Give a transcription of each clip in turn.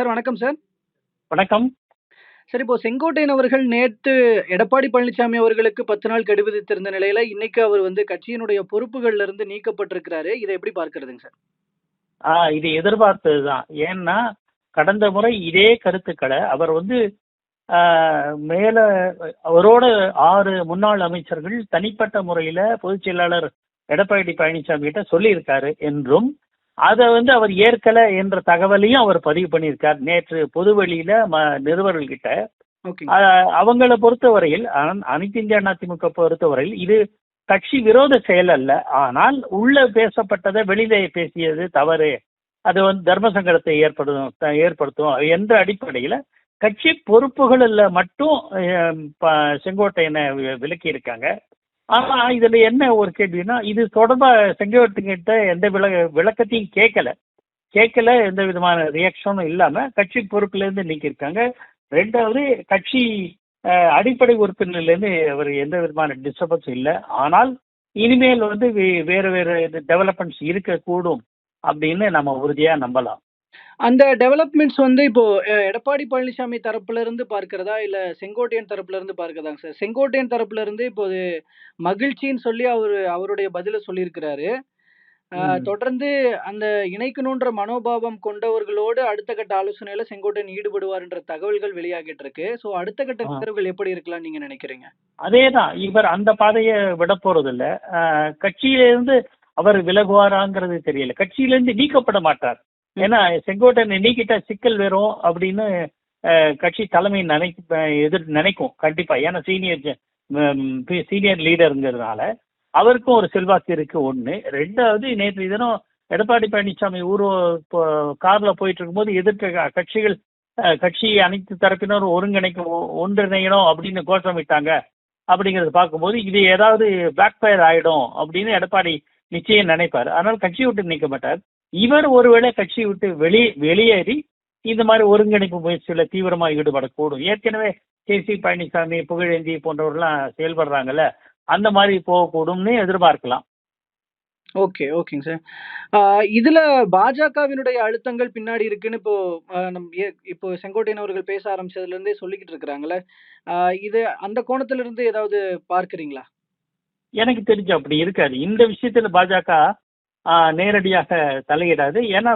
Sir வணக்கம் sir. வணக்கம். Sir இப்போ செங்கோட்டையன் அவர்கள் நேத்து எடப்பாடி பழனிசாமி அவர்களுக்கு 10 நாள் கெடு விதித்திருந்த நிலையில, இன்னைக்கு அவர் வந்து கட்சியினுடைய பொறுப்புகள்ல இருந்து நீக்கப்பட்டிருக்கிறாரு. இத எப்படி பார்க்கிறதுங்க சார்? ஆ இது எதிர்பார்த்தது தான். ஏன்னா, கடந்த முறை இதே கருத்துக்கள அவர் வந்து மேல அவரோட 6 முன்னாள் அமைச்சர்கள் தனிப்பட்ட முறையில பொதுச் செயலாளர் எடப்பாடி பழனிசாமி கிட்ட சொல்லியிருக்காரு என்றும், அத வந்து அவர் ஏற்கல என்ற தகவலையும் அவர் பதிவு பண்ணியிருக்கார். நேற்று பொதுவெளியில ம நிருபர்கள்கிட்ட. அவங்கள பொறுத்தவரையில் அனைத்து இந்திய அண்ணா திமுக பொறுத்தவரையில் இது கட்சி விரோத செயல் அல்ல. ஆனால் உள்ள பேசப்பட்டத வெளியில பேசியது தவறு. அது வந்து தர்ம சங்கடத்தை ஏற்படும் ஏற்படுத்தும் என்ற அடிப்படையில கட்சி பொறுப்புகள்ல மட்டும் செங்கோட்டையனை விலக்கி இருக்காங்க. ஆனா இதுல என்ன ஒரு கேள்வின்னா, இது தொடர்பா செங்கோட்டையன்கிட்ட எந்த விள விளக்கத்தையும் கேட்கல. கேட்கல எந்த விதமான ரியாக்ஷனும் இல்லாம கட்சி பொறுப்புல இருந்து நீக்கியிருக்காங்க. ரெண்டாவது கட்சி அடிப்படை உறுப்பினர்லேருந்து அவர் எந்த விதமான டிஸ்டர்பன்ஸும் இல்லை ஆனால் இனிமேல் வந்து வே வேறு வேறு டெவலப்மெண்ட்ஸ் இருக்கக்கூடும் அப்படின்னு நம்ம உறுதியாக நம்பலாம். அந்த டெவலப்மெண்ட்ஸ் வந்து இப்போ எடப்பாடி பழனிசாமி தரப்புல இருந்து பார்க்கிறதா? இல்ல செங்கோட்டையன் தரப்புல இருந்து பார்க்கிறதாங்க சார்? செங்கோட்டையன் தரப்புல இருந்து இப்போது மகிழ்ச்சின்னு சொல்லி அவரு அவருடைய பதில சொல்லியிருக்கிறாரு. அ ம். தொடர்ந்து அந்த இணைக்கணுன்ற மனோபாவம் கொண்டவர்களோடு அடுத்த கட்ட ஆலோசனையில செங்கோட்டையன் ஈடுபடுவார்ன்ற தகவல்கள் வெளியாகிட்டு இருக்கு. ஸோ அடுத்த கட்ட ஆ. நகர்வுகள் எப்படி இருக்கலாம்னு நீங்க நினைக்கிறீங்க? அதேதான். இவர் அந்த பாதைய விடப் போறதில்ல. அ கட்சியிலிருந்து அவர் விலகுவாராங்கிறது தெரியல. கட்சியிலிருந்து நீக்கப்பட மாட்டார். ஏன்னா செங்கோட்டையனை நீக்கிட்டா சிக்கல் வரும் அப்படின்னு கட்சி தலைமை நினை எதிர் நினைக்கும் கண்டிப்பா. ஏன்னா சீனியர் சீனியர் லீடருங்கிறதுனால அவருக்கும் ஒரு செல்வாக்கு இருக்கு ஒண்ணு. ரெண்டாவது நேற்று தினம் எடப்பாடி பழனிசாமி ஊர் கார்ல போயிட்டு இருக்கும்போது எதிர்க்க கட்சிகள் கட்சி அனைத்து தரப்பினரும் ஒருங்கிணைக்கும் ஒன்றிணையணும் அப்படின்னு கோஷமிட்டாங்க. அப்படிங்கிறத பார்க்கும்போது இது ஏதாவது பேக் ஃபயர் ஆயிடும் அப்படின்னு எடப்பாடி நிச்சயம் நினைப்பார் அதனால கட்சி விட்டு நிற்க மாட்டார். இவர் ஒருவேளை கட்சிய விட்டு வெளி வெளியேறி இந்த மாரி ஒருங்கிணைப்பு முயற்சியில தீவிரமா ஈடுபடக்கூடும். ஏற்கனவே கே.சி. பழனிசாமி, புகழேந்தி போன்றவர்கள்லாம் செயல்படுறாங்கல்ல. அந்த மாரி போகக்கூடும்னு எதிர்பார்க்கலாம். ஓகே, ஓகேங்க சார். இதுல பாஜகவினுடைய அழுத்தங்கள் பின்னாடி இருக்குன்னு இப்போ நம் இப்போ செங்கோட்டையன் அவர்கள் பேச ஆரம்பிச்சதுல இருந்தே சொல்லிக்கிட்டு இருக்கிறாங்கல்ல. இது அந்த கோணத்துல இருந்து ஏதாவது பார்க்கிறீங்களா? எனக்கு தெரிஞ்சு அப்படி இருக்காது. இந்த விஷயத்துல பாஜக நேரடியாக தலையிடாது. ஏன்னா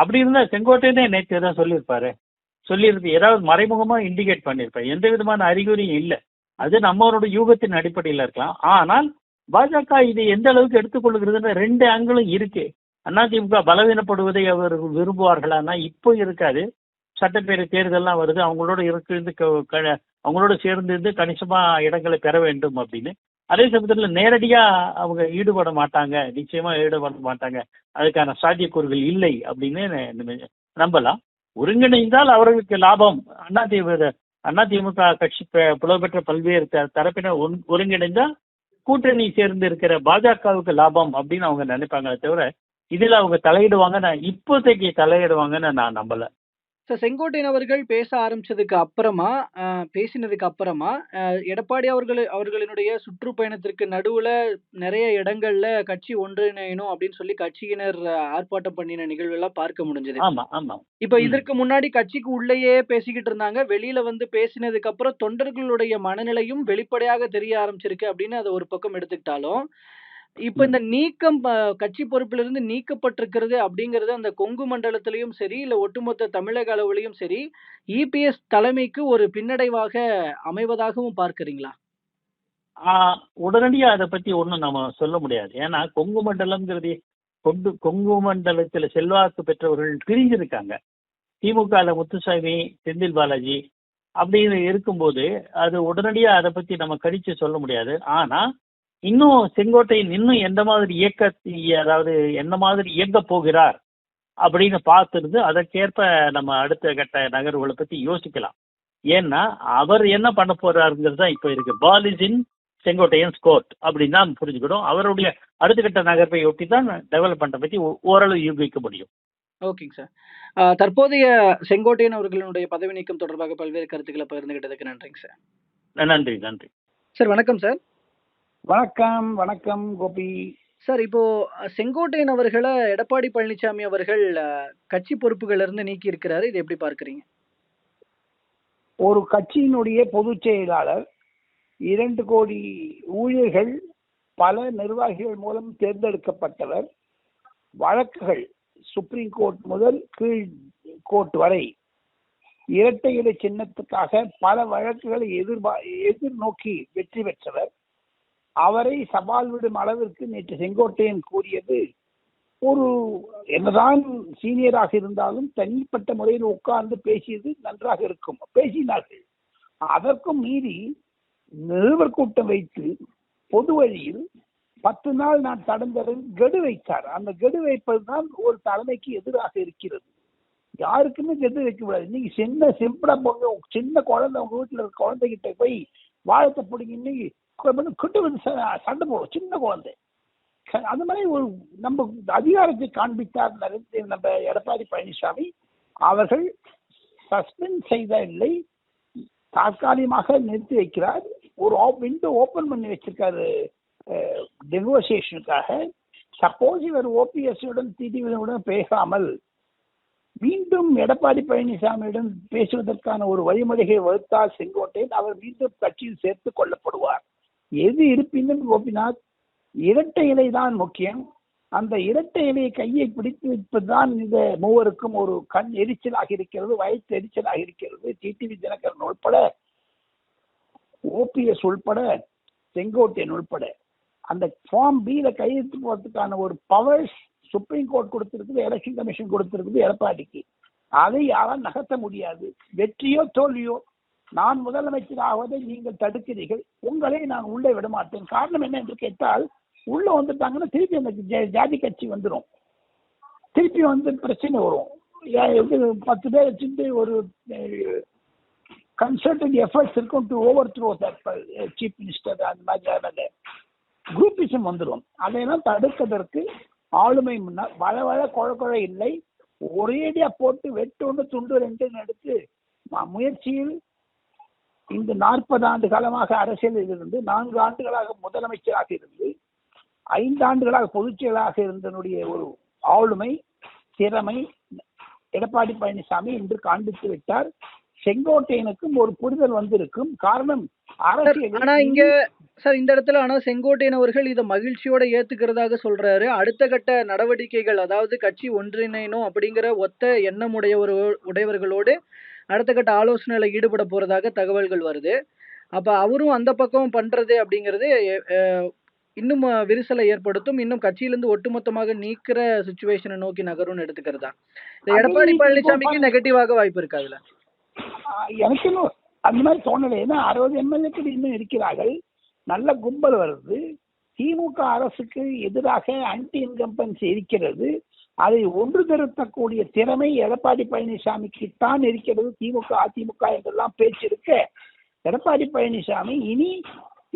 அப்படி இருந்தா செங்கோட்டையனே நேற்று தான் சொல்லியிருப்பாரு. சொல்லியிருந்து ஏதாவது மறைமுகமா இண்டிகேட் பண்ணியிருப்பார். எந்த விதமான அறிகுறியும் இல்லை அது நம்மளோட யூகத்தின் அடிப்படையில் இருக்கலாம். ஆனால் பாஜக இது எந்த அளவுக்கு எடுத்துக்கொள்கிறதுன்னு 2 ஆங்கிளும் இருக்கு. அதிமுக பலவீனப்படுவதை அவர் விரும்புவார்களானா இப்போ இருக்காது. சட்டப்பேரவை தேர்தல்லாம் வருது. அவங்களோட இருந்து க அவங்களோட சேர்ந்து இருந்து கணிசமா இடங்களை பெற வேண்டும் அப்படின்னு. அதே சமயத்தில் நேரடியாக அவங்க ஈடுபட மாட்டாங்க. நிச்சயமாக ஈடுபட மாட்டாங்க. அதுக்கான சாத்தியக்கூறுகள் இல்லை அப்படின்னு நம்பலாம். ஒருங்கிணைந்தால் அவர்களுக்கு லாபம். அதிமுக அதிமுக கட்சி ப புலம்பெற்ற பல்வேறு தரப்பினர் ஒருங்கிணைந்தால் கூட்டணி சேர்ந்து இருக்கிற பாஜகவுக்கு லாபம் அப்படின்னு அவங்க நினைப்பாங்களே தவிர, இதில் அவங்க தலையிடுவாங்க நான் இப்போதைக்கு தலையிடுவாங்கன்னு நான் நம்பலை சார் செங்கோட்டையன் அவர்கள் பேச ஆரம்பிச்சதுக்கு அப்புறமா, பேசினதுக்கு அப்புறமா, எடப்பாடி அவர்கள் அவர்களினுடைய சுற்றுப்பயணத்திற்கு நடுவுல நெறைய இடங்கள்ல கட்சி ஒன்றிணையணும் அப்படின்னு சொல்லி கட்சியினர் ஆர்ப்பாட்டம் பண்ணின நிகழ்வெல்லாம் பார்க்க முடிஞ்சது. இப்ப. இதற்கு முன்னாடி கட்சிக்கு உள்ளேயே பேசிக்கிட்டு இருந்தாங்க. வெளியில வந்து பேசினதுக்கு அப்புறம் தொண்டர்களுடைய மனநிலையும் வெளிப்படையாக தெரிய ஆரம்பிச்சிருக்கு அப்படின்னு அத ஒரு பக்கம் எடுத்துக்கிட்டாலும், இப்ப. இந்த நீக்கம் ப கட்சி பொறுப்பிலிருந்து நீக்கப்பட்டிருக்கிறது அப்படிங்கிறது அந்த கொங்கு மண்டலத்திலயும் சரி, இல்ல ஒட்டுமொத்த தமிழக அளவிலயும் சரி, இபிஎஸ் தலைமைக்கு ஒரு பின்னடைவாக அமைவதாகவும் பார்க்கிறீங்களா? ஆ உடனடியா அத பத்தி ஒண்ணும் நம்ம சொல்ல முடியாது. ஏன்னா கொங்கு மண்டலம்ங்கிறது கொண்டு கொங்கு மண்டலத்துல செல்வாக்கு பெற்றவர்கள் பிரிஞ்சிருக்காங்க. திமுகல முத்துசாமி, செந்தில் பாலாஜி அப்படின்னு இருக்கும்போது, அது உடனடியா அத பத்தி நம்ம கணிச்சு சொல்ல முடியாது. ஆனா, இன்னும் செங்கோட்டையன் இன்னும் எந்த மாதிரி இயக்கத்தை அதாவது எந்த மாதிரி இயங்கப் போகிறார் அப்படின்னு பார்த்திருந்து அதற்கேற்ப நம்ம அடுத்த கட்ட நகர்வுகள பத்தி யோசிக்கலாம். ஏன்னா, அவர் என்ன பண்ண போறாருங்கிறது தான் இப்ப இருக்கு. பால் இஸ் இன் செங்கோட்டையன்ஸ் கோர்ட் அப்படின்னு தான் புரிஞ்சுக்கணும். அவருடைய அடுத்த கட்ட நகர்வை ஒட்டி தான் டெவலப்மெண்ட்ட பத்தி ஓ ஓரளவு யூகிக்க முடியும். ஓகேங்க சார். தற்போதைய செங்கோட்டையன் அவர்களுடைய பதவி நீக்கம் தொடர்பாக பல்வேறு கருத்துக்கள பகிர்ந்துகிட்டதுக்கு நன்றிங்க சார். நன்றி, நன்றி. சார் வணக்கம் சார். வணக்கம், வணக்கம் கோபி. சார் இப்போ செங்கோட்டையன் அவர்களை எடப்பாடி பழனிசாமி அவர்கள் கட்சி பொறுப்புகள்ல இருந்து நீக்கி இருக்கிறாரு இதை எப்படி பார்க்கறீங்க ஒரு கட்சியினுடைய பொதுச் செயலாளர் இரண்டு கோடி ஊழியர்கள் பல நிர்வாகிகள் மூலம் தேர்ந்தெடுக்கப்பட்டவர் வழக்குகள் சுப்ரீம் கோர்ட் முதல் கீழ் கோர்ட் வரை இரட்டை இலை சின்னத்துக்காக பல வழக்குகளை எதிர்பா எதிர்நோக்கி வெற்றி பெற்றவர் அவரை சவால் விடும் அளவிற்கு நேற்று செங்கோட்டையன் கூறியது ஒரு என்னதான் சீனியராக இருந்தாலும் தனிப்பட்ட முறையில் உட்கார்ந்து பேசியது நன்றாக இருக்கும். பேசினார்கள். அதற்கும் மீறி நிருபர் கூட்டம் வைத்து பொது வழியில் பத்து நாள் நான் கடந்ததில் கெடு வைத்தார். அந்த கெடு வைப்பதுதான் ஒரு தலைமைக்கு எதிராக இருக்கிறது. யாருக்குமே கெடு வைக்க கூடாது. நீங்க சின்ன சிம்பிளா போங்க. சின்ன குழந்தை உங்க வீட்டுல இருக்க குழந்தைகிட்ட போய் வாழத்தை பிடிங்கன்னு கொண்டு வந்து ச- சண்டை போடும் சின்ன குழந்தை. அந்த மாதிரி ஒரு நம்ம அதிகாரத்தை காண்பித்தார் நரேந்திர நம்ம எடப்பாடி பழனிசாமி. அவர்கள் சஸ்பெண்ட் செய்த இல்லை தற்காலிகமாக நிறுத்தி வைக்கிறார். ஒரு விண்டோ ஓபன் பண்ணி வச்சிருக்காரு நெகோசியேஷனுக்காக சப்போஸ் இவர் ஓபிஎஸ்ஸுடன் டிடிவியுடன் பேசாமல் மீண்டும் எடப்பாடி பழனிசாமியுடன் பேசுவதற்கான ஒரு வழிமுறையை வகுத்தால் செங்கோட்டையன் அவர் மீண்டும் கட்சியில் சேர்த்து கொள்ளப்படுவார். எது இருப்பினும் கோபிநாத் இரட்டை இலை தான் முக்கியம். அந்த இரட்டை இலையை கையை பிடித்து வைப்பதுதான் இந்த மூவருக்கும் ஒரு கண் எரிச்சலாக இருக்கிறது வயிற்று எரிச்சலாக இருக்கிறது. டிடிவி தினகரன் உள்பட ஓபிஎஸ் உள்பட செங்கோட்டையன் உள்பட அந்த ஃபார்ம் பியில கையெழுத்து போறதுக்கான ஒரு பவர்ஸ் சுப்ரீம் கோர்ட் கொடுத்திருக்குது எலெக்ஷன் கமிஷன் கொடுத்திருக்குது எடப்பாடிக்கு. அதை யாரால் நகர்த்த முடியாது? வெற்றியோ தோல்வியோ நான் முதலமைச்சராவதை நீங்கள் தடுக்கிறீர்கள் உங்களை நான் உள்ளே விட மாட்டேன் காரணம் என்ன என்று கேட்டால் உள்ள வந்துட்டாங்கன்னா திருப்பி அந்த ஜா- ஜாதி கட்சி வந்துடும் திருப்பி வந்து பிரச்சனை வரும். இது பத்து பேர் வச்சுட்டு ஒரு கன்சல்டன்ட் எஃபர்ட்ஸ் இருக்கும் to overthrow chief minister அந்த மாதிரி குரூப்பிசம் வந்துடும் அதையெல்லாம் தடுப்பதற்கு ஆளுமை முன்னால் வள வள கொழ கொழ இல்லை. ஒரேடியா போட்டு வெட்டு ஒன்று துண்டு ரெண்டு எடுத்து முயற்சியில் இந்த நாற்பது ஆண்டு காலமாக அரசியலில் இருந்து நான்கு ஆண்டுகளாக முதலமைச்சராக இருந்து ஐந்து ஆண்டுகளாக பொதுச் செயலாக இருந்தனுடைய ஒரு ஆளுமை திறமை எடப்பாடி பழனிசாமி இன்று காண்பித்து விட்டார். செங்கோட்டையனுக்கும் ஒரு புரிதல் வந்திருக்கும். காரணம் அரசியலில் ஆனா இங்க சார் இந்த இடத்துல ஆனா செங்கோட்டையன் அவர்கள் இதை மகிழ்ச்சியோட ஏத்துக்கிறதாக சொல்றாரு. அடுத்த கட்ட நடவடிக்கைகள் அதாவது கட்சி ஒன்றிணையணும் அப்படிங்கிற ஒத்த எண்ணம் உடையவர் உடையவர்களோடு அடுத்த கட்ட ஆலோசனையில ஈடுபட போறதாக தகவல்கள் வருது. அப்ப அவரும் அந்த பக்கம் பண்றது அப்படிங்கிறது இன்னும் விரிசலை ஏற்படுத்தும். இன்னும் கட்சியிலிருந்து ஒட்டுமொத்தமாக நீக்கிற சுச்சுவேஷனை நோக்கி நகரும்னு எடுத்துக்கிறதா இந்த எடப்பாடி பழனிசாமிக்கு. நெகட்டிவாக வாய்ப்பு இருக்கா அதுல எனக்கு இன்னும் அந்த மாதிரி தோணலை. ஏன்னா அறுபது எம்எல்ஏக்கள் இன்னும் இருக்கிறார்கள். நல்ல கும்பல் வருது. திமுக அரசுக்கு எதிராக ஆன்டி இன்கம்பன்சி இருக்கிறது. அதை ஒன்று திருத்தக்கூடிய திறமை எடப்பாடி பழனிசாமிக்கு தான் இருக்கிறது திமுக அதிமுக என்றெல்லாம் பேச்சு இருக்க. எடப்பாடி பழனிசாமி இனி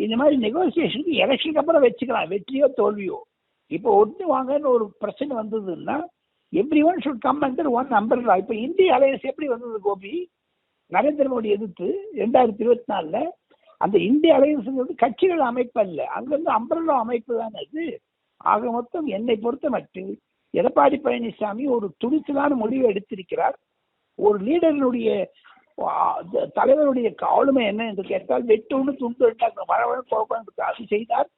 இந்த மாதிரி நெகோசியேஷனுக்கு எலெக்ஷனுக்கு அப்புறம் வச்சுக்கலாம் வெற்றியோ தோல்வியோ. இப்போ ஒன்று வாங்கன்னு ஒரு பிரச்சனை வந்ததுன்னா every one should come under one umbrella இப்போ இந்திய அலையன்ஸ் எப்படி வந்தது கோபி? நரேந்திர மோடி எதிர்த்து ரெண்டாயிரத்தி இருபத்தி நாலில் அந்த இந்திய அலையன்ஸுங்கிறது கட்சிகள் அமைப்பு அல்ல அங்கேருந்து அம்பர்லா அமைப்பு தானே அது. ஆக மொத்தம் என்னை பொறுத்த மட்டும் எடப்பாடி பழனிசாமி ஒரு துணிச்சலான முடிவை எடுத்திருக்கிறார். ஒரு லீடரினுடைய தலைவருடைய ஆளுமை என்ன என்று கேட்டால் வெட்டு துண்டு ரெண்டாங்க வரவழன் குழப்பம் அது செய்தார்.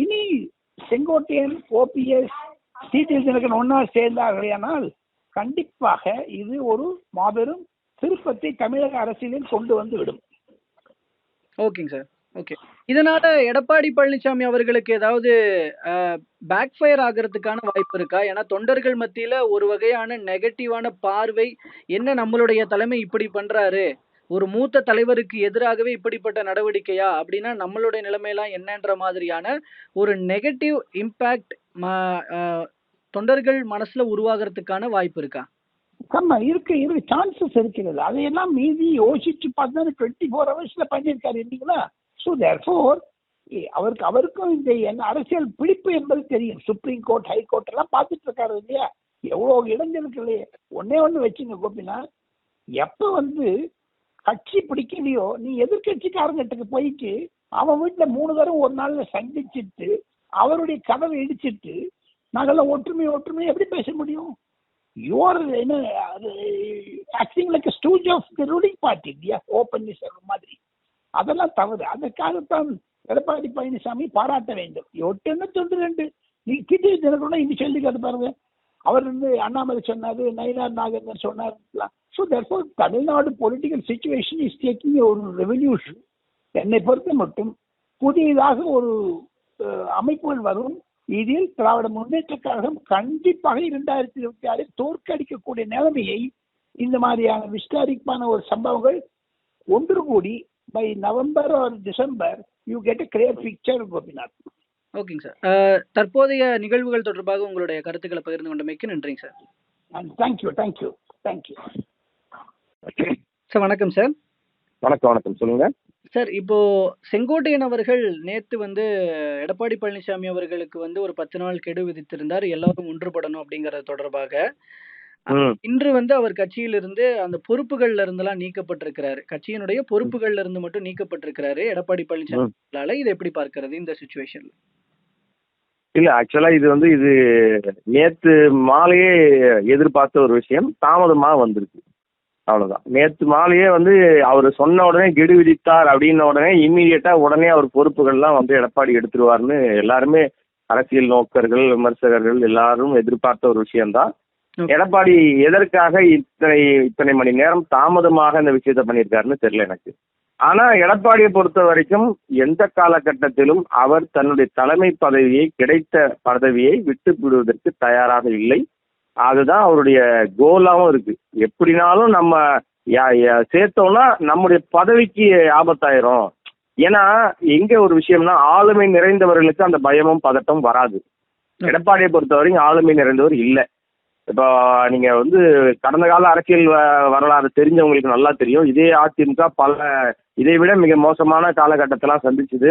இனி செங்கோட்டையன் ஓபிஎஸ் டிடி தினகரன் ஒன்னா சேர்ந்தார்களேயானால் கண்டிப்பாக இது ஒரு மாபெரும் திருப்பத்தை தமிழக அரசியலில் கொண்டு வந்து விடும். ஓகேங்க சார். ஓகே இதனால எடப்பாடி பழனிசாமி அவர்களுக்கு ஏதாவது பேக் ஃபயர் ஆகிறதுக்கான வாய்ப்பு இருக்கா? ஏன்னா தொண்டர்கள் மத்தியில ஒரு வகையான நெகட்டிவான பார்வை என்ன நம்மளுடைய தலைமை இப்படி பண்றாரு? ஒரு மூத்த தலைவருக்கு எதிராகவே இப்படிப்பட்ட நடவடிக்கையா? அப்படின்னா நம்மளுடைய நிலைமையெல்லாம் என்னன்ற மாதிரியான ஒரு நெகட்டிவ் இம்பேக்ட் தொண்டர்கள் மனசுல உருவாகிறதுக்கான வாய்ப்பு இருக்கா? ஆமா இருக்கு இருக்கு. சான்சஸ் இருக்கிறது அதையெல்லாம் மீதி யோசிச்சு பார்த்தா டுவெண்ட்டி ஃபோர் ஹவர்ஸ்ல பண்ணியிருக்காரு இல்லைங்களா? ஸோ தேர்ஃபோர் அவருக்கு அவருக்கும் இந்த என்ன அரசியல் பிடிப்பு என்பது தெரியும். சுப்ரீம் கோர்ட் ஹை கோர்ட் எல்லாம் பார்த்துட்டு இருக்காரு இல்லையா? எவ்வளோ இளைஞருக்கு இல்லையே? ஒன்னே ஒன்று வச்சுங்க கோபினா எப்போ வந்து கட்சி பிடிக்கலையோ நீ எதிர்கட்சிக்காரங்கிட்ட போயிட்டு அவன் வீட்டில் மூணு தரம் ஒரு நாளில் சந்திச்சுட்டு அவருடைய கதவை இடிச்சிட்டு நாங்கெல்லாம் ஒற்றுமை ஒற்றுமை எப்படி பேச முடியும்? யுவர் என்ன acting like stooge of the ruling party இல்லையா? ஓப்பன்லி சொல்ற மாதிரி. அதெல்லாம் தவறு. அதற்காகத்தான் எடப்பாடி பழனிசாமி பாராட்ட வேண்டும். ஒட்டுன்னு தொண்டு ரெண்டு. நீ கிட்டி இனி இன்னி சொல்லிக்காது பாருங்க. அவர் வந்து அண்ணாமலை சொன்னாரு நயினார் நாகேந்தர் சொன்னார். So therefore Tamil Nadu political situation is taking ஒரு ரெவல்யூஷன் என்னை பொறுத்த மட்டும் புதியதாக ஒரு அமைப்புகள் வரும். இதில் திராவிட முன்னேற்ற கழகம் கண்டிப்பாக இரண்டாயிரத்தி இருபத்தி ஆறில் தோற்கடிக்கக்கூடிய நிலைமையை இந்த மாதிரியான விஸ்டாரிக்கான ஒரு சம்பவங்கள் ஒன்று கூடி by November or December you get a clear picture Gopinath ஓகேங்க சார் அஹ், தற்போதைய நிகழ்வுகள் தொடர்பாக உங்களுடைய கருத்துக்களை பகிர்ந்து கொண்டமைக்கு நன்றிங்க sir thank you thank you thank you sir வணக்கம் சார் வணக்கம் வணக்கம். சொல்லுங்க. சார் இப்போ செங்கோட்டையன் அவர்கள் நேத்து வந்து எடப்பாடி பழனிசாமி அவர்களுக்கு வந்து ஒரு பத்து நாள் கெடு விதித்திருந்தார். எல்லாரும் ஒன்றுபடணும் அப்படிங்கறது தொடர்பாக இன்று வந்து அவர் கட்சியிலிருந்து அந்த பொறுப்புகள்ல இருந்தெல்லாம் நீக்கப்பட்டிருக்கிறாரு. கட்சியினுடைய பொறுப்புகள்ல இருந்து மட்டும் நீக்கப்பட்டிருக்கிறாரு. எடப்பாடி பழனிசாமி இதை எப்படி பார்க்கிறது இந்த சுச்சுவேஷன்ல இல்ல ஆக்சுவலா இது வந்து இது நேத்து மாலையே எதிர்பார்த்த ஒரு விஷயம். தாமதமா வந்திருக்கு. அவ்வளவுதான். நேத்து மாலையே வந்து அவர் சொன்ன உடனே கெடு விதித்தார் அப்படின்ன உடனே இம்மீடியட்டா உடனே அவர் பொறுப்புகள்லாம் வந்து எடப்பாடி எடுத்துருவாருன்னு எல்லாருமே அரசியல் நோக்கர்கள் விமர்சகர்கள் எல்லாரும் எதிர்பார்த்த ஒரு விஷயம்தான். எடப்பாடி எதற்காக இத்தனை இத்தனை மணி நேரம் தாமதமாக இந்த விஷயத்த பண்ணியிருக்காருன்னு தெரியல எனக்கு. ஆனா எடப்பாடியை பொறுத்த வரைக்கும் எந்த காலகட்டத்திலும் அவர் தன்னுடைய தலைமை பதவியை கிடைத்த பதவியை விட்டு விடுவதற்கு தயாராக இல்லை. அதுதான் அவருடைய கோலாவும் இருக்கு. எப்படினாலும் நம்ம சேர்த்தோம்னா நம்முடைய பதவிக்கு ஆபத்தாயிரும். ஏன்னா எங்க ஒரு விஷயம்னா ஆளுமை நிறைந்தவர்களுக்கு அந்த பயமும் பதட்டம் வராது. எடப்பாடியை பொறுத்த வரைக்கும் ஆளுமை நிறைந்தவர் இல்லை. இப்போ நீங்க வந்து கடந்த கால அரசியல் வ- வரலாறு தெரிஞ்சவங்களுக்கு நல்லா தெரியும். இதே அதிமுக பல இதை விட மிக மோசமான காலகட்டத்தெல்லாம் சந்திச்சுது.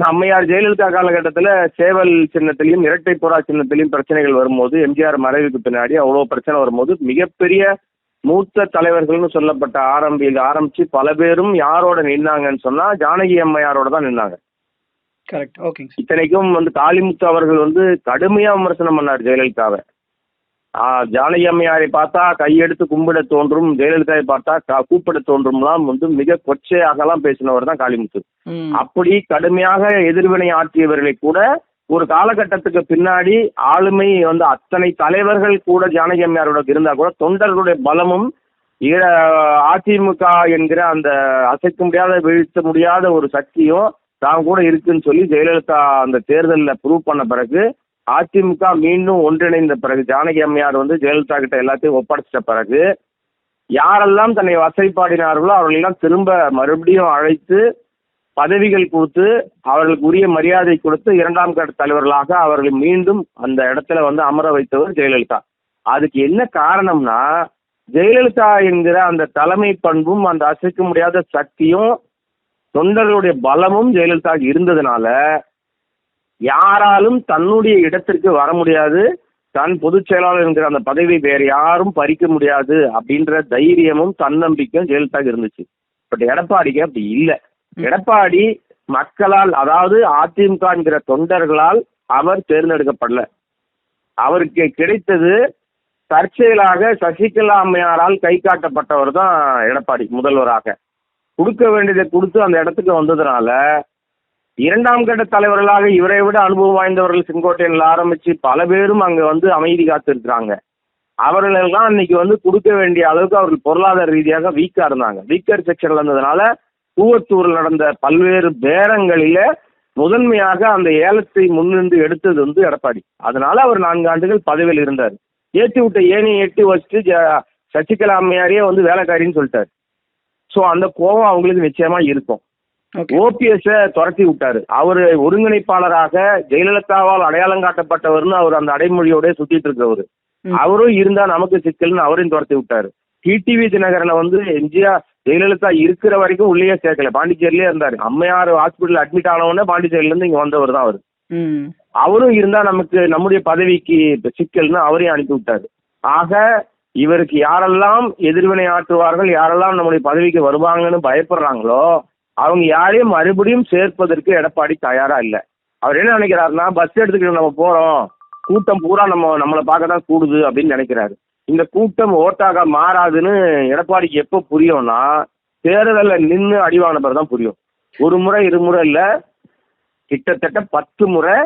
அம்மையார் ஜெயலலிதா காலகட்டத்தில் சேவல் சின்னத்திலையும் இரட்டை புறா சின்னத்திலையும் பிரச்சனைகள் வரும்போது எம்ஜிஆர் மறைவுக்கு பின்னாடி அவ்வளோ பிரச்சனை வரும்போது மிகப்பெரிய மூத்த தலைவர்கள்னு சொல்லப்பட்ட ஆரம்பி ஆரம்பிச்சு பல பேரும் யாரோட நின்னாங்கன்னு சொன்னா ஜானகி அம்மையாரோட தான் நின்னாங்க. கரெக்ட். ஓகேங்க இத்தனைக்கும் வந்து காளிமுத்து அவர்கள் வந்து கடுமையா விமர்சனம் பண்ணார் ஜெயலலிதாவை. ஆ, ஜானகி அம்மையாரை பார்த்தா கையெடுத்து கும்பிட தோன்றும் ஜெயலலிதாவை பார்த்தா கூப்பிட தோன்றும்லாம் வந்து மிக கொச்சையாகலாம் பேசினவர் தான் காளிமுத்து. அப்படி கடுமையாக எதிர்வினை ஆற்றியவர்களை கூட ஒரு காலகட்டத்துக்கு பின்னாடி ஆளுமை வந்து அத்தனை தலைவர்கள் கூட ஜானகி அம்மையாரோட இருந்தா கூட தொண்டர்களுடைய பலமும் ஈழ அதிமுக என்கிற அந்த அசைக்க முடியாத வீழ்த்த முடியாத ஒரு சக்தியும் தான் கூட இருக்குன்னு சொல்லி ஜெயலலிதா அந்த தேர்தலில் ப்ரூவ் பண்ண பிறகு அதிமுக மீண்டும் ஒன்றிணைந்த பிறகு ஜானகி அம்மையார் வந்து ஜெயலலிதா கிட்ட எல்லாத்தையும் ஒப்படைச்சிட்ட பிறகு யாரெல்லாம் தன்னை வசைப்பாடினார்களோ அவர்களெல்லாம் திரும்ப மறுபடியும் அழைத்து பதவிகள் கொடுத்து அவர்களுக்கு உரிய மரியாதை கொடுத்து இரண்டாம் கட்ட தலைவர்களாக அவர்களை மீண்டும் அந்த இடத்துல வந்து அமர வைத்தவர் ஜெயலலிதா. அதுக்கு என்ன காரணம்னா ஜெயலலிதா என்கிற அந்த தலைமை பண்பும் அந்த அசைக்க முடியாத சக்தியும் தொண்டர்களுடைய பலமும் ஜெயலலிதா இருந்ததுனால யாராலும் தன்னுடைய இடத்திற்கு வர முடியாது. தான் பொதுச் செயலாளர் என்கிற அந்த பதவி வேறு யாரும் பறிக்க முடியாது அப்படின்ற தைரியமும் தன்னம்பிக்கையும் ஜெயலலிதா இருந்துச்சு. பட் எடப்பாடிக்கு அப்படி இல்லை. எடப்பாடி மக்களால் அதாவது அதிமுக என்கிற தொண்டர்களால் அவர் தேர்ந்தெடுக்கப்படல. அவருக்கு கிடைத்தது தற்செயலாக சசிகலா அம்மையாரால் கை காட்டப்பட்டவர் தான் எடப்பாடி முதல்வராக. கொடுக்க வேண்டியதை கொடுத்து அந்த இடத்துக்கு வந்ததுனால இரண்டாம் கட்ட தலைவர்களாக இவரை விட அனுபவம் வாய்ந்தவர்கள் செங்கோட்டையனில் ஆரம்பிச்சு பல பேரும் அங்க வந்து அமைதி காத்திருக்கிறாங்க. அவர்களெல்லாம் இன்னைக்கு வந்து கொடுக்க வேண்டிய அளவுக்கு அவர்கள் பொருளாதார ரீதியாக வீக்கா இருந்தாங்க. வீக்கர் செக்ஷன்ல இருந்ததுனால கூவத்தூரில் நடந்த பல்வேறு பேரங்களில முதன்மையாக அந்த ஏலத்தை முன்னின்று எடுத்தது வந்து எடப்பாடி. அதனால அவர் நான்கு ஆண்டுகள் பதவியில் இருந்தார். ஏற்றி விட்ட ஏணியை எட்டி வச்சுட்டு சசிகலா அம்மையாரையே வந்து வேலைக்காரின்னு சொல்லிட்டார். ஸோ அந்த கோபம் அவங்களுக்கு நிச்சயமா இருக்கும். ஓபிஎஸ் துரத்தி விட்டாரு. அவர் ஒருங்கிணைப்பாளராக ஜெயலலிதாவால் அடையாளம் காட்டப்பட்டவர்னு அவர் அந்த அடைமொழியோட சுத்திட்டு இருக்கவர். அவரும் இருந்தா நமக்கு சிக்கல்னு அவரையும் துரத்தி விட்டாரு. டிடிவி தினகரனை வந்து எம்ஜிஆர் ஜெயலலிதா இருக்கிற வரைக்கும் உள்ளேயே சேர்க்கல. பாண்டிச்சேரியிலே இருந்தாரு. அம்மையார் ஹாஸ்பிட்டல் அட்மிட் ஆனவொடனே பாண்டிச்சேரியில இருந்து இங்க வந்தவர் தான் அவர் அவரும் இருந்தா நமக்கு நம்முடைய பதவிக்கு சிக்கல்னு அவரையும் அனுப்பி விட்டாரு. ஆக இவருக்கு யாரெல்லாம் எதிர்வினை ஆற்றுவார்கள் யாரெல்லாம் நம்முடைய பதவிக்கு வருவாங்கன்னு பயப்படுறாங்களோ அவங்க யாரையும் மறுபடியும் சேர்ப்பதற்கு எடப்பாடி தயாரா இல்லை. அவர் என்ன நினைக்கிறாருன்னா பஸ் எடுத்துக்கிட்டு நம்ம போறோம். கூட்டம் பூரா நம்ம நம்மளை பார்க்க தான் கூடுது அப்படின்னு நினைக்கிறாரு. இந்த கூட்டம் ஓட்டாக மாறாதுன்னு எடப்பாடிக்கு எப்போ புரியும்னா தேர்தலில் நின்று அடி பிறகு தான் புரியும். ஒரு முறை இருமுறை இல்லை கிட்டத்தட்ட பத்து முறை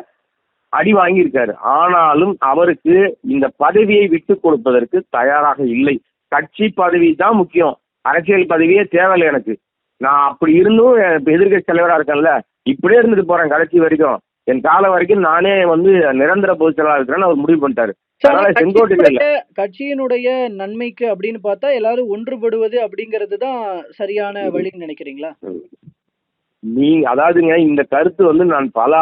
அடி வாங்கியிருக்காரு. ஆனாலும் அவருக்கு இந்த பதவியை விட்டு கொடுப்பதற்கு தயாராக இல்லை. கட்சி பதவி தான் முக்கியம். அரசியல் பதவியே தேவையில்லை எனக்கு. நான் அப்படி இருந்தும் இப்ப எதிர்க்கட்சி தலைவராக இருக்கேன்ல இப்படியே இருந்துட்டு போறேன் கடைசி வரைக்கும். என் காலம் வரைக்கும் நானே வந்து நிரந்தர பொதுச் செயலாளர் இருக்கிறேன்னு அவர் முடிவு பண்ணிட்டாரு. கட்சியினுடைய- நன்மைக்கு அப்படின்னு பார்த்தா எல்லாரும் ஒன்றுபடுவது அப்படிங்கிறது தான் சரியான வழின்னு நினைக்கிறீங்களா? நீங்க அதாவதுங்க இந்த கருத்து வந்து நான் பல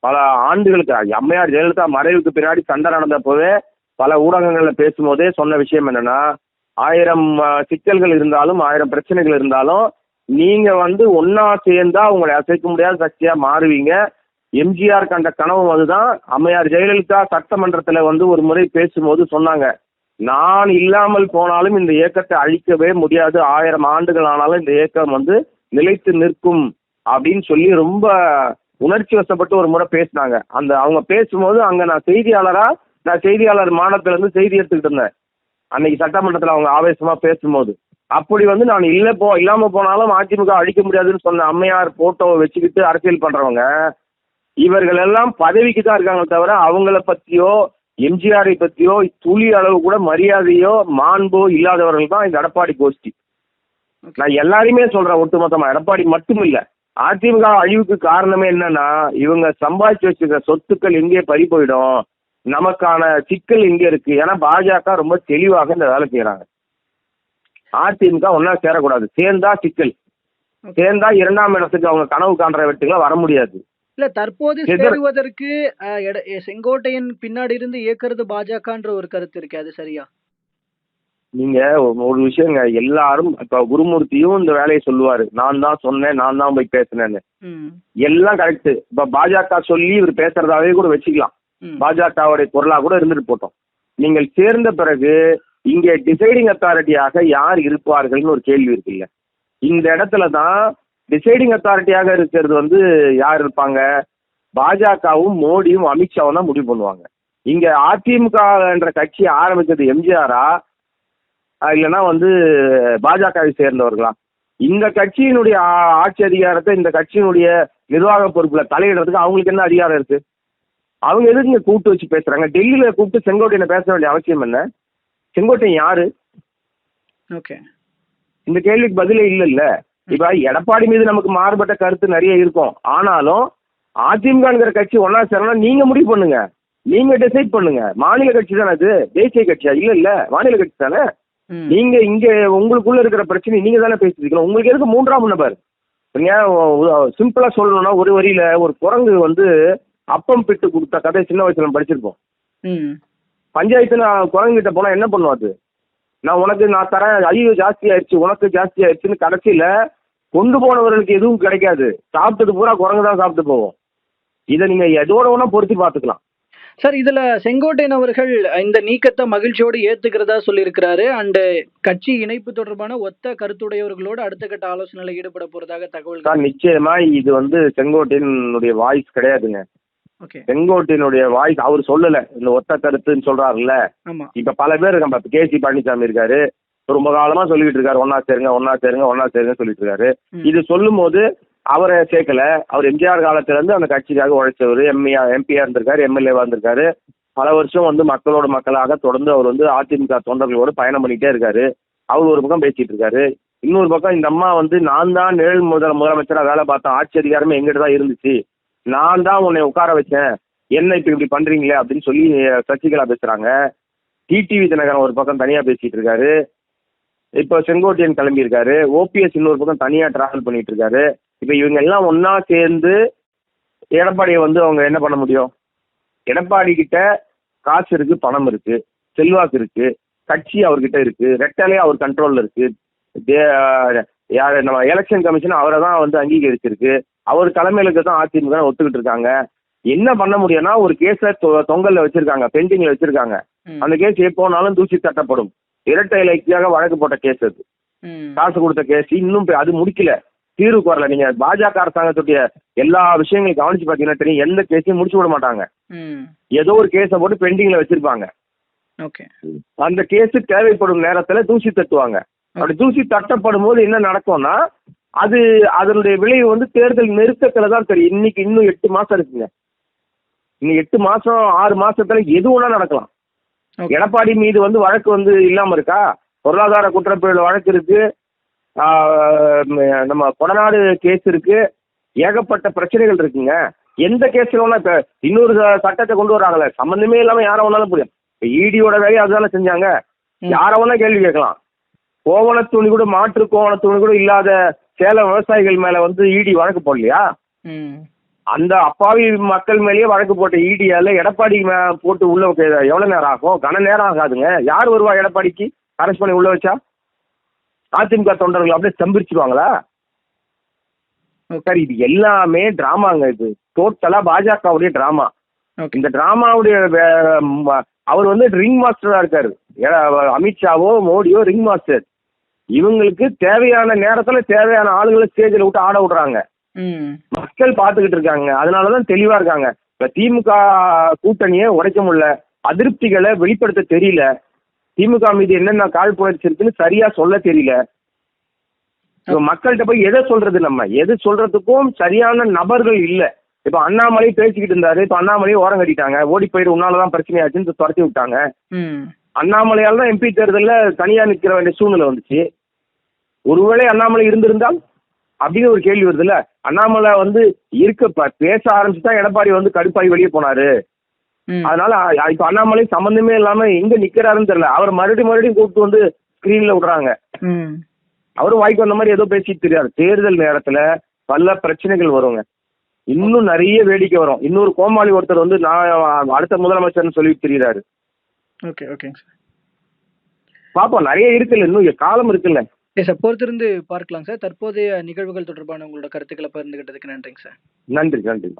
பல ஆண்டுகளுக்கு அம்மையார் ஜெயலலிதா மறைவுக்கு பின்னாடி சண்டை நடந்தப்போவே பல ஊடகங்கள்ல பேசும்போதே சொன்ன விஷயம் என்னன்னா ஆயிரம் சிக்கல்கள் இருந்தாலும் ஆயிரம் பிரச்சனைகள் இருந்தாலும் நீங்க வந்து ஒன்னா சேர்ந்தா உங்களை அசைக்க முடியாத சக்தியா மாறுவீங்க. எம்ஜிஆர் கண்ட கனவு அதுதான். அம்மையார் ஜெயலலிதா சட்டமன்றத்துல வந்து ஒரு முறை பேசும்போது சொன்னாங்க நான் இல்லாமல் போனாலும் இந்த இயக்கத்தை அழிக்கவே முடியாது. ஆயிரம் ஆண்டுகள் ஆனாலும் இந்த இயக்கம் வந்து நிலைத்து நிற்கும். அப்படின்னு சொல்லி ரொம்ப உணர்ச்சி வசப்பட்டு ஒரு முறை பேசினாங்க. அந்த அவங்க பேசும்போது அங்க நான் செய்தியாளரா நான் செய்தியாளர் மாநிலத்துல இருந்து செய்தி எடுத்துக்கிட்டு இருந்தேன். அன்னைக்கு சட்டமன்றத்தில் அவங்க ஆவேசமா பேசும்போது. அப்படி வந்து நான் இல்ல போ இல்லாம போனாலும் அதிமுக அழிக்க முடியாதுன்னு சொன்ன அம்மையார் போட்டோவை வச்சுக்கிட்டு அரசியல் பண்றவங்க இவர்கள் எல்லாம் பதவிக்கு தான் இருக்காங்க தவிர அவங்கள பத்தியோ எம்ஜிஆரை பத்தியோ துளி அளவு கூட மரியாதையோ மாண்போ இல்லாதவர்கள் தான் இந்த எடப்பாடி கோஷ்டி. நான் எல்லாரையுமே சொல்றேன் ஒட்டுமொத்தமா எடப்பாடி மட்டும் இல்ல. அதிமுக அழிவுக்கு காரணமே என்னன்னா இவங்க சம்பாதிச்சு வச்சிருக்க சொத்துக்கள் எங்கே பறி போயிடும் நமக்கான சிக்கல் இங்கே இருக்கு. ஏன்னா பாஜக ரொம்ப தெளிவாக இந்த வேலை செய்யறாங்க. அதிமுக ஒன்னா சேரக்கூடாது. சேர்ந்தா சிக்கல். சேர்ந்தா இரண்டாம் இடத்துக்கு அவங்க கனவு காண்ற வெட்டுகளை வர முடியாது. இல்ல தற்போது சேருவதற்கு செங்கோட்டையன் பின்னாடி இருந்து இயக்குறது பாஜகன்ற ஒரு கருத்து இருக்கு அது சரியா? நீங்க ஒரு- விஷயங்க எல்லாரும் இப்ப குருமூர்த்தியும் இந்த வேலையை சொல்லுவாரு. நான் தான் சொன்னேன் நான் தான் போய் பேசினேன்னு. எல்லாம் கரெக்ட் இப்ப பாஜக சொல்லி இவர் பேசுறதாவே கூட வச்சுக்கலாம். பாஜகவுடைய குரலா கூட இருந்துட்டு போட்டோம். நீங்கள் சேர்ந்த பிறகு இங்கே டிசைடிங் அத்தாரிட்டியாக யார் இருப்பார்கள்னு ஒரு கேள்வி இருக்குல்ல இந்த இடத்துல தான் டிசைடிங் அத்தாரிட்டியாக இருக்கிறது வந்து யார் இருப்பாங்க? பாஜகவும் மோடியும் அமித்ஷாவும் தான் முடிவு பண்ணுவாங்க. இங்க அதிமுக என்ற கட்சி ஆரம்பிச்சது எம்ஜிஆரா? இல்லைன்னா வந்து பாஜகவை சேர்ந்தவர்களா? இந்த கட்சியினுடைய ஆட்சி அதிகாரத்தை இந்த கட்சியினுடைய நிர்வாக பொறுப்புல தலையிடுறதுக்கு அவங்களுக்கு என்ன அதிகாரம் இருக்கு? அவங்க எதுக்கு கூப்பிட்டு வச்சு பேசுறாங்க? டெல்லியில கூப்பிட்டு செங்கோட்டையில பேச வேண்டிய அவசியம் என்ன? செங்கோட்டையன் யாரு? ஓகே. இந்த கேள்விக்கு பதிலே இல்லைல்ல. இப்ப எடப்பாடி மீது நமக்கு மாறுபட்ட கருத்து நிறைய இருக்கும். ஆனாலும் அதிமுகங்கிற கட்சி ஒன்னா சேரணும் நீங்க முடிவு பண்ணுங்க. நீங்க டிசைட் பண்ணுங்க. மாநில கட்சி தானே அது? தேசிய கட்சியா? இல்ல இல்ல. மாநில கட்சி தானே? நீங்க இங்க உங்களுக்குள்ள இருக்கிற பிரச்சனை நீங்க தானே பேசிருக்கணும் உங்களுக்கு எதுக்கு மூன்றாம் நபர்? சிம்பிளா சொல்லணும்னா ஒரு வரியில ஒரு குரங்கு வந்து அப்பம் பிட்டு கொடுத்த கதை சின்ன வயசுல படிச்சிருப்போம். ம் பஞ்சாயத்து நான் குரங்கிட்ட போனா என்ன பண்ணும் அது? நான் உனக்கு நான் தரேன். ஐயோ ஜாஸ்தி ஆயிடுச்சு உனக்கு ஜாஸ்தி ஆயிடுச்சுன்னு கடைசியில கொண்டு போனவர்களுக்கு எதுவும் கிடைக்காது. சாப்பிட்டது பூரா குரங்கு தான் சாப்பிட்டு போவோம் இதை நீங்க எதோட வேணா பொருத்தி பார்த்துக்கலாம். சார் இதுல செங்கோட்டையன் அவர்கள் இந்த நீக்கத்தை மகிழ்ச்சியோடு ஏத்துக்கிறதா சொல்லியிருக்கிறாரு. அண்ட் கட்சி இணைப்பு தொடர்பான ஒத்த கருத்துடையவர்களோடு அடுத்த கட்ட ஆலோசனையில் ஈடுபட போறதாக தகவல் நிச்சயமா இது வந்து செங்கோட்டையனுடைய வாய்ஸ் கிடையாதுங்க. செங்கோட்டையனுடைய வாய்ஸ் அவர் சொல்லல. இந்த ஒத்த கருத்துன்னு சொல்றாருல்ல. இப்ப பல பேர் இருக்காங்க இப்ப கேசி பழனிசாமி இருக்காரு. ரொம்ப காலமா சொல்லிட்டு இருக்காரு. ஒன்னா சேருங்க ஒன்னா சேருங்க ஒன்னா சேருங்க சொல்லிட்டு இருக்காரு. இது சொல்லும் போது அவரை சேர்க்கல அவர் எம்ஜிஆர் காலத்துல இருந்து அந்த கட்சிக்காக உழைச்சவர். எம்ஏ எம்பியா இருந்திருக்காரு எம்எல்ஏவா இருந்திருக்காரு. பல வருஷம் வந்து மக்களோட மக்களாக தொடர்ந்து அவர் வந்து அதிமுக தொண்டர்களோடு பயணம் பண்ணிட்டே இருக்காரு. அவர் ஒரு பக்கம் பேசிட்டு இருக்காரு. இன்னொரு பக்கம் இந்த அம்மா வந்து நான் தான் நிழல் முதல் முதலமைச்சரா வேலை பார்த்தேன் ஆட்சி அதிகாரமே எங்கிட்ட தான் இருந்துச்சு. நான் தான் உன்னை உட்கார வச்சேன். என்ன இப்ப இப்படி பண்றீங்களே அப்படின்னு சொல்லி சசிகலா பேசுறாங்க. டிடிவி தினகரன் ஒரு பக்கம் தனியா பேசிட்டு இருக்காரு. இப்போ செங்கோட்டையன் கிளம்பியிருக்காரு ஓபிஎஸ் இன்னொரு பக்கம் தனியா டிராவல் பண்ணிட்டு இருக்காரு. இப்போ இவங்க எல்லாம் ஒன்னா சேர்ந்து எடப்பாடியை வந்து அவங்க என்ன பண்ண முடியும்? எடப்பாடி கிட்ட காசு இருக்கு பணம் இருக்கு செல்வாக்கு இருக்கு கட்சி அவர்கிட்ட இருக்கு ரெட்டலே அவர் கண்ட்ரோல்ல இருக்கு. யார் நம்ம எலெக்ஷன் கமிஷன் அவரை தான் வந்து அங்கீகரிச்சிருக்கு. அவர் தலைமையில தான் அதிமுக ஒத்துக்கிட்டு இருக்காங்க. என்ன பண்ண முடியும்னா ஒரு கேஸ தொங்கல்ல வச்சிருக்காங்க பெண்டிங்ல வச்சிருக்காங்க. அந்த கேஸ் எப்போனாலும் தூசி தட்டப்படும். இரட்டை இலைக்காக வழக்கு போட்ட கேஸ் அது. காசு கொடுத்த கேஸ் இன்னும் அது முடிக்கல. தீர்வுக்கு வரல நீங்க பாஜக அரசாங்கத்துடைய எல்லா விஷயங்களையும் கவனிச்சு பாத்தீங்கன்னா தெரியும். எந்த கேஸையும் முடிச்சு விட மாட்டாங்க. ஏதோ ஒரு கேஸை போட்டு பெண்டிங்ல வச்சிருப்பாங்க. அந்த கேஸ் தேவைப்படும் நேரத்துல தூசி தட்டுவாங்க. அப்படி தூசி தட்டப்படும் போது என்ன நடக்கும்னா அது அதனுடைய விளைவு வந்து தேர்தல் நெருக்கத்துல தான் தெரியும். இன்னைக்கு இன்னும் எட்டு மாசம் இருக்குங்க. இன்னும் எட்டு மாசம் ஆறு மாசத்துல எது ஒண்ணா நடக்கலாம். எடப்பாடி மீது வந்து வழக்கு வந்து இல்லாம இருக்கா? பொருளாதார குற்றப்பிரிவு வழக்கு இருக்கு. நம்ம கொடநாடு கேஸ் இருக்கு. ஏகப்பட்ட பிரச்சனைகள் இருக்குங்க. எந்த கேஸ்ல வேணா இப்ப இன்னொரு ச- சட்டத்தை கொண்டு வராங்களே? சம்பந்தமே இல்லாம யாரை வேணாலும் புரியும். இப்ப இடியோட வேலையை அதுதானே செஞ்சாங்க. யாரை வேணா கேள்வி கேட்கலாம். கோவண துணி கூட மாற்று கோவண துணி கூட இல்லாத சேலம் விவசாயிகள் மேல வந்து இடி வழக்கு போடலையா? அந்த அப்பாவி மக்கள் மேலேயே வழக்கு போட்ட இடியால எடப்பாடி மே போட்டு உள்ள எவ்வளவு நேரம் ஆகும்? கன நேரம் ஆகாதுங்க. யார் வருவா எடப்பாடிக்கு? அரெஸ்ட் பண்ணி உள்ள வச்சா? அதிமுக தொண்டர்கள் அப்படியே ஸ்தம்பிச்சிருவாங்களா? ஓகே சார் இது எல்லாமே டிராமாங்க இது. டோட்டலா பாஜகவுடைய டிராமா. இந்த டிராமாவுடைய அவர் வந்து ரிங் மாஸ்டரா இருக்காரு. அமித்ஷாவோ மோடியோ ரிங் மாஸ்டர். இவங்களுக்கு தேவையான நேரத்துல தேவையான ஆளுங்களை ஸ்டேஜில் விட்டு ஆட விடுறாங்க. மக்கள் பார்த்துக்கிட்டு இருக்காங்க. அதனாலதான் தெளிவா இருக்காங்க. இப்ப திமுக கூட்டணியை உடைக்க முடியல. அதிருப்திகளை வெளிப்படுத்த தெரியல. திமுக மீது என்னென்ன காழ்ப்புணர்ச்சி இருக்குன்னு சரியா சொல்ல தெரியல. மக்கள்கிட்ட போய் எதை சொல்றது நம்ம? எது சொல்றதுக்கும் சரியான நபர்கள் இல்ல. இப்ப அண்ணாமலை பேசிக்கிட்டு இருந்தாரு. இப்ப அண்ணாமலையை ஓரம் கட்டிட்டாங்க. ஓடி போயிட்டு உன்னாலதான் பிரச்சனையாச்சுன்னு துரத்தி விட்டாங்க. அண்ணாமலையால் தான் எம்பி தேர்தலில் தனியா நிற்கிற வேண்டிய சூழ்நிலை வந்துச்சு. ஒருவேளை அண்ணாமலை இருந்திருந்தால்? அப்படின்னு ஒரு கேள்வி வருதுல்ல. அண்ணாமலை வந்து இருக்க பேச ஆரம்பிச்சு தான் எடப்பாடி வந்து கடுப்பாய் வெளியே போனாரு. அதனால இப்ப அண்ணாமலை சம்பந்தமே இல்லாம எங்க நிக்கிறாருன்னு தெரியல. அவர் மறுபடியும் மறுபடியும் கூப்பிட்டு வந்து ஸ்கிரீன்ல விடுறாங்க. அவரும் வாய்க்கு வந்த மாதிரி ஏதோ பேசிட்டு தெரியாது தேர்தல் நேரத்துல பல பிரச்சனைகள் வருங்க. இன்னும் நிறைய வேடிக்கை வரும். இன்னொரு கோமாளி ஒருத்தர் வந்து நான் அடுத்த முதலமைச்சர்னு சொல்லிட்டு தெரியுறாரு. ஓகே ஓகேங்க சார் பாப்போம் நிறைய இருக்குல்ல இன்னும் காலம் இருக்குல்ல. சார் பொறுத்திருந்து பார்க்கலாம் சார் தற்போதைய நிகழ்வுகள் தொடர்பான உங்களோட கருத்துக்களை பகிர்ந்துகிட்டதுக்கு நன்றிங்க சார் நன்றி நன்றி